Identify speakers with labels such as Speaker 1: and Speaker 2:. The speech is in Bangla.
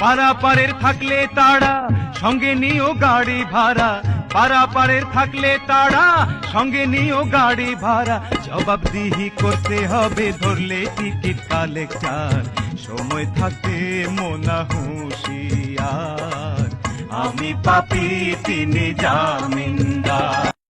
Speaker 1: পারাপারের থাকলে তাড়া সঙ্গে নিও গাড়ি ভাড়া। পারাপারের থাকলে তাড়া সঙ্গে নিও গাড়ি ভাড়া। জবাবদিহি করতে হবে, ধরলে টিকিট কালেক্টার। সময় থাকতে মোনা হুঁশিয়ার। আমি পাপি, তিনি জামিন